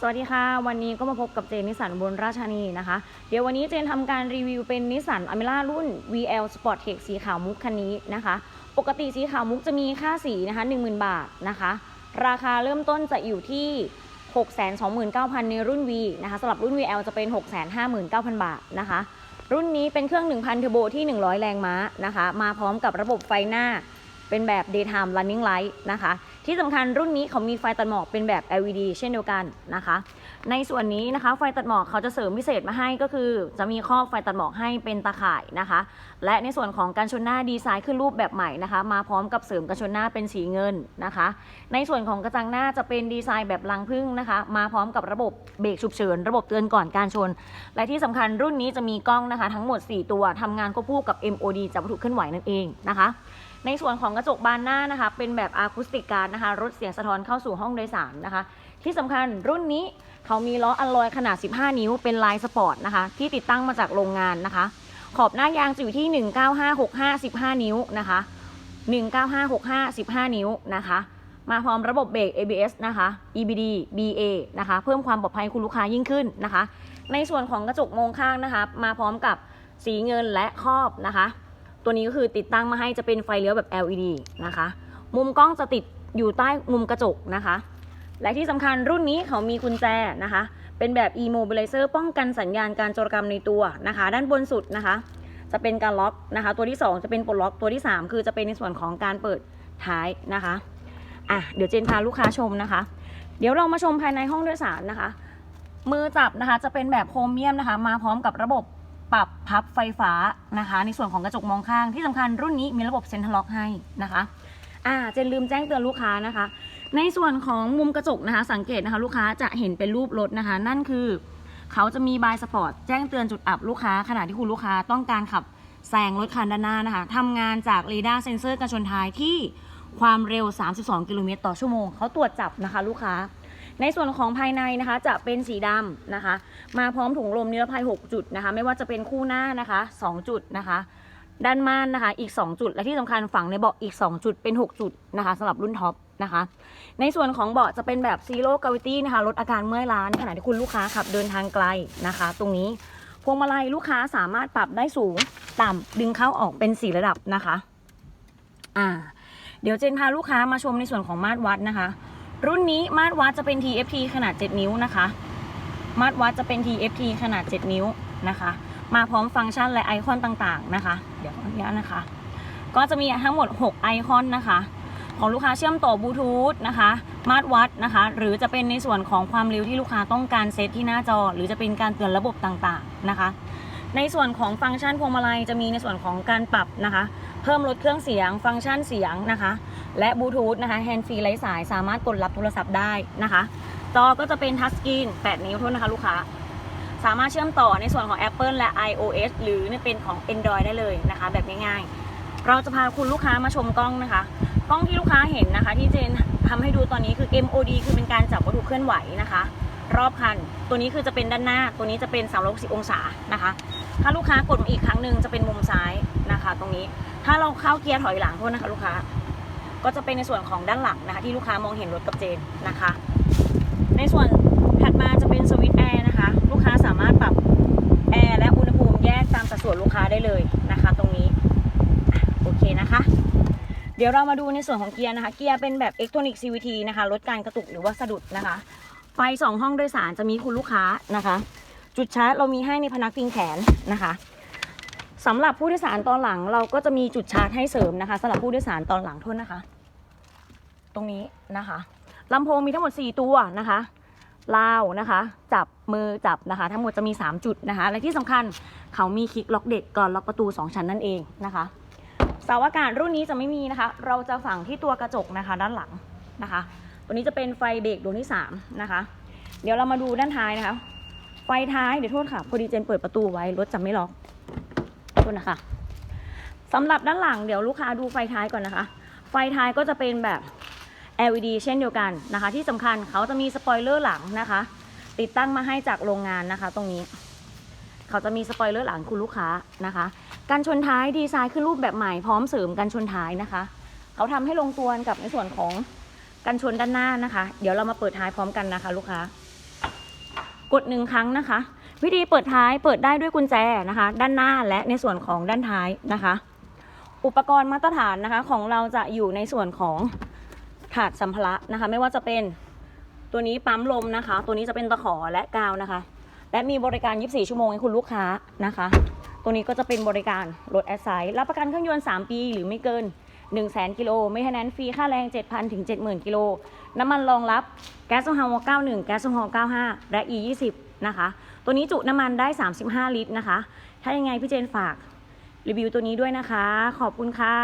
สวัสดีค่ะ วันนี้ก็มาพบกับเจนนิสันบนราชานีนะคะ เดี๋ยววันนี้เจนทำการรีวิวเป็นนิสสันอเมร่ารุ่น VL Sport Tech สีขาวมุกคันนี้นะคะ ปกติสีขาวมุกจะมีค่าสีนะคะ10,000 บาทนะคะ ราคาเริ่มต้นจะอยู่ที่ 629,000 ในรุ่น V นะคะสำหรับรุ่น VL จะเป็น 659,000 บาทนะคะ รุ่นนี้เป็นเครื่อง 1,000เทอร์โบที่ 100 แรงม้านะคะ มาพร้อมกับระบบไฟหน้า เป็นแบบ daytime running light นะคะ ที่สำคัญรุ่นนี้เขามีไฟตัดหมอกเป็นแบบ LED เช่นเดียวกันนะคะ ในส่วนนี้นะคะไฟตัดหมอกเขาจะเสริมพิเศษมาให้ก็คือ จะมีครอบไฟตัดหมอกให้เป็นตาข่ายนะคะ และในส่วนของการชนหน้าดีไซน์ขึ้นรูปแบบใหม่นะคะ มาพร้อมกับเสริมกันชนหน้าเป็นสีเงินนะคะ ในส่วนของกระจังหน้าจะเป็นดีไซน์แบบลังพึ่งนะคะ มาพร้อมกับระบบเบรกฉุกเฉินระบบเตือนก่อนการชน และที่สำคัญรุ่นนี้จะมีกล้องนะคะ ทั้งหมด 4 ตัวทำงานควบคู่กับ MOD จับวัตถุเคลื่อนไหวนั่นเองนะคะ ในส่วนของกระจกบานหน้านะคะ เป็นแบบอะคูสติกการนะคะลดเสียงสะท้อนเข้าสู่ห้องโดยสารนะคะ ที่สำคัญรุ่นนี้เขามีล้ออัลลอยขนาด 15 นิ้ว เป็นลายสปอร์ตนะคะ ที่ติดตั้งมาจากโรงงานนะคะ ขอบหน้ายางจะอยู่ที่ 19565 15 นิ้วนะคะ 19565 15 นิ้วนะคะ มาพร้อมระบบเบรก ABS นะคะ EBD BA นะคะ เพิ่มความปลอดภัยคุณลูกค้ายิ่งขึ้นนะคะ ในส่วนของกระจกมองข้างนะคะ มาพร้อมกับสีเงินและครอบนะคะ ตัวนี้ก็คือติดตั้งมาให้จะเป็นไฟเลี้ยวแบบ LED นะคะ มุมกล้องจะติดอยู่ใต้มุมกระจกนะคะ และที่สำคัญรุ่นนี้เขามีกุญแจนะคะ เป็นแบบ e-mobilizer ป้องกันสัญญาณการโจรกรรมในตัวนะคะ ด้านบนสุดนะคะ จะเป็นการล็อกนะคะ ตัวที่ 2 จะเป็นปลดล็อกตัวที่ 3 คือจะเป็นในส่วนของการเปิดท้ายนะคะอะเดี๋ยวเจนพาลูกค้าชมนะคะ เดี๋ยวเรามาชมภายในห้องโดยสารนะคะ มือจับนะคะจะเป็นแบบโครเมียมนะคะ มาพร้อมกับระบบ ปรับพับไฟฟ้านะคะ ในส่วนของกระจกมองข้างที่สำคัญรุ่นนี้มีระบบเซ็นทรัลล็อกให้นะคะอ่าเจนลืมแจ้งเตือนลูกค้านะคะ ในส่วนของมุมกระจกนะคะ สังเกตนะคะ ลูกค้าจะเห็นเป็นรูปรถนะคะ นั่นคือเขาจะมีบายสปอร์ตแจ้งเตือนจุดอับลูกค้า ขณะที่คุณลูกค้าต้องการขับแซงรถคันด้านหน้านะคะทำงานจากเรดาร์เซ็นเซอร์กันชนท้ายที่ความเร็ว 32 กิโลเมตรต่อชั่วโมง เขาตรวจจับนะคะ ลูกค้า ในส่วนของภายในนะคะจะเป็นสีดำนะคะ มาพร้อมถุงลมนิรภัย 6 จุดนะคะ ไม่ว่าจะเป็นคู่หน้านะคะ 2 จุดนะคะ ด้านม่านนะคะอีก 2 จุด และที่สำคัญฝังในเบาะอีก 2 จุดเป็น 6 จุดนะคะสำหรับรุ่นท็อปนะคะ ในส่วนของเบาะจะเป็นแบบซีโร่กาวิตี้นะคะลดอาการเมื่อยล้าในขณะที่คุณลูกค้าขับเดินทางไกลนะคะ ตรงนี้พวงมาลัยลูกค้าสามารถปรับได้สูงต่ำดึงเข้าออกเป็นสีระดับนะคะ อ่า เดี๋ยวเจนพาลูกค้ามาชมในส่วนของมาตรวัดนะคะ รุ่นนี้มาตรวัดจะเป็น TFT ขนาด 7 นิ้วนะคะ มาตรวัดจะเป็น TFT ขนาด 7 นิ้วนะคะ มาพร้อมฟังก์ชันและไอคอนต่างๆนะคะ เดี๋ยวขออนุญาตนะคะ ก็จะมีทั้งหมด 6 ไอคอนนะคะ ของลูกค้าเชื่อมต่อบลูทูธนะคะ มาตรวัดนะคะ หรือจะเป็นในส่วนของความเร็วที่ลูกค้าต้องการเซตที่หน้าจอ หรือจะเป็นการเตือนระบบต่างๆนะคะ ในส่วนของฟังก์ชันพวงมาลัยจะมีในส่วนของการปรับนะคะ เพิ่มลดเครื่องเสียง ฟังก์ชันเสียงนะคะ และบลูทูธนะคะแฮนด์ฟรีไร้สายสามารถกดรับโทรศัพท์ได้นะคะจอก็จะเป็นทัชสกรีน8 นิ้วเท่านะคะลูกค้า สามารถเชื่อมต่อในส่วนของ Apple และ iOS หรือเป็นของ Android ได้เลยนะคะ แบบง่ายๆ เราจะพาคุณลูกค้ามาชมกล้องนะคะ กล้องที่ลูกค้าเห็นนะคะ ที่เจนทำให้ดูตอนนี้คือ MOD คือเป็นการจับวัตถุเคลื่อนไหวนะคะ รอบคัน ตัวนี้คือจะเป็นด้านหน้า ตัวนี้จะเป็น360องศานะคะ ถ้าลูกค้ากดอีกครั้งหนึ่งจะเป็นมุมซ้ายนะคะ ตรงนี้ ถ้าเราเข้าเกียร์ถอยหลังโทษนะคะ ลูกค้า ก็จะเป็นในส่วนของด้านหลังนะคะ ที่ลูกค้ามองเห็นรถกับเจนนะคะ ในส่วนถัดมาจะเป็นสวิตช์แอร์นะคะ ลูกค้าสามารถปรับแอร์และอุณหภูมิแยกตามสัดส่วนลูกค้าได้เลยนะคะ ตรงนี้โอเคนะคะเดี๋ยวเรามาดูในส่วนของเกียร์นะคะ เกียร์เป็นแบบ Electronic CVT นะคะ ลดการกระตุกหรือว่าสะดุดนะคะ ไฟสองห้องโดยสารจะมีคุณลูกค้านะคะ จุดชาร์จเรามีให้ในพนักพิงแขนนะคะสำหรับผู้โดยสารตอนหลังเราก็จะมีจุดชาร์จให้เสริมนะคะสำหรับผู้โดยสารตอนหลังทษนะคะ ตรงนี้นะคะลำโพงมีทั้งหมด 4 ตัวนะคะลาวนะคะ จับมือจับนะคะ ทั้งหมดจะมี 3 จุดนะคะ และที่สำคัญเขามีคลิกล็อกเด็กก่อนล็อกประตู 2 ชั้นนั่นเองนะคะเสาอากาศรุ่นนี้จะไม่มีนะคะ เราจะฝังที่ตัวกระจกนะคะด้านหลังนะคะ ตัวนี้จะเป็นไฟเบรกดวงที่3นะคะ เดี๋ยวเรามาดูด้านท้ายนะคะ ไฟท้ายเดี๋ยวโทษค่ะ พอดีเจนเปิดประตูไว้รถจะไม่ล็อกโทษนะคะสำหรับด้านหลังเดี๋ยวลูกค้าดูไฟท้ายก่อนนะคะ ไฟท้ายก็จะเป็นแบบ LED เช่นเดียวกันนะคะ ที่สำคัญเขาจะมีสปอยเลอร์หลังนะคะ ติดตั้งมาให้จากโรงงานนะคะ ตรงนี้ เขาจะมีสปอยเลอร์หลังคุณลูกค้านะคะการชนท้ายดีไซน์ขึ้นรูปแบบใหม่พร้อมเสริมกันชนท้ายนะคะ เขาทำให้ลงตัวกับในส่วนของกันชนด้านหน้านะคะ เดี๋ยวเรามาเปิดท้ายพร้อมกันนะคะ ลูกค้า กดหนึ่งครั้งนะคะ วิธีเปิดท้ายเปิดได้ด้วยกุญแจนะคะ ด้านหน้าและในส่วนของด้านท้ายนะคะ อุปกรณ์มาตรฐานนะคะของเราจะอยู่ในส่วนของถาดสัมภาระนะคะ ไม่ว่าจะเป็นตัวนี้ปั๊มลมนะคะ ตัวนี้จะเป็นตะขอและกาวนะคะ และมีบริการ 24 ชั่วโมงให้คุณลูกค้านะคะ ตัวนี้ก็จะเป็นบริการรถแอสไซด์รับประกันเครื่องยนต์ 3 ปีหรือไม่เกิน 1 0 0 0 0 0กิโลไม่แนั้นฟรีค่าแรง 7,000ถึง70,000กิโลน้ำมันรองรับ แก๊สโซฮอล์91 แก๊สโซฮอล์95 และ E 20นะคะ ตัวนี้จุน้ำมันได้ 35 ลิตรนะคะ ถ้ายังไงพี่เจนฝากรีวิวตัวนี้ด้วยนะคะ ขอบคุณค่ะ